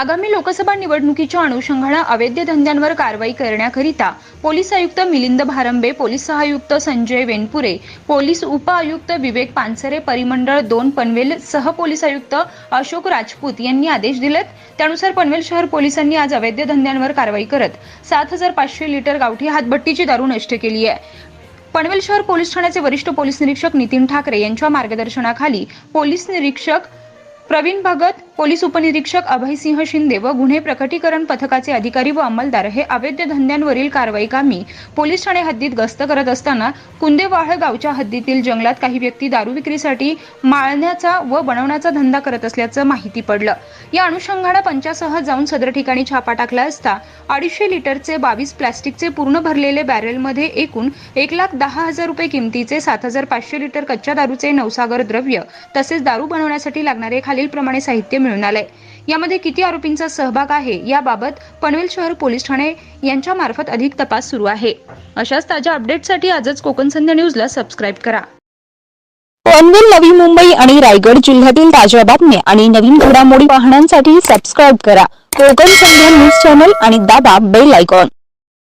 आगामी लोकसभा निवडणुकीच्या अनुषंगानं अवैध धंद्यांवर कारवाई करण्याकरिता पोलीस आयुक्त मिलिंद भारंबे पोलीस सहायुक्त संजय वेनपुरे पोलीस उप आयुक्त विवेक पानसरे परिमंडळ दोन पनवेल सह पोलीस आयुक्त अशोक राजपूत यांनी आदेश दिलेत. त्यानुसार पनवेल शहर पोलिसांनी आज अवैध धंद्यांवर कारवाई करत सात हजार पाचशे लिटर गावठी हातभट्टीची दारू नष्ट केली आहे. पनवेल शहर पोलीस ठाण्याचे वरिष्ठ पोलीस निरीक्षक नितीन ठाकरे यांच्या मार्गदर्शनाखाली पोलीस निरीक्षक प्रवीण भगत पोलीस उपनिरीक्षक अभयसिंह शिंदे व गुन्हे प्रकटीकरण पथकाचे अधिकारी व अंमलदार हे अवैध धंद्यांवरील कारवाई कामी पोलीस ठाणे हद्दीत गस्त करत असताना कुंदेवाळ गावच्या हद्दीतील जंगलात काही व्यक्ती दारू विक्रीसाठी माळण्याचा व बनवण्याचा धंदा करत असल्याचं माहिती पडलं. या अनुषंगानं पंचासह जाऊन सदर ठिकाणी छापा टाकला असता अडीचशे लिटरचे बावीस प्लॅस्टिकचे पूर्ण भरलेले बॅरेलमध्ये एकूण एक लाख दहा हजार रुपये किमतीचे सात हजार पाचशे लिटर कच्च्या दारूचे नवसागर द्रव्य तसेच दारू बनवण्यासाठी लागणारे खालीलप्रमाणे साहित्य मिळून आलंय यामध्ये किती आरोपींचा सहभाग आहे याबाबत पनवेल शहर पोलीस ठाणे यांच्या मार्फत अधिक तपास सुरू आहे. अशाच ताज्या अपडेटसाठी आजच कोकण संध्या न्यूजला सबस्क्राईब करा. पनवेल नवी मुंबई आणि रायगड जिल्ह्यातील ताज्या बातम्या आणि नवीन घडामोडी पाहण्यासाठी सबस्क्राईब करा. कोकण संध्या न्यूज चॅनल आणि दाबा बेल आयकॉन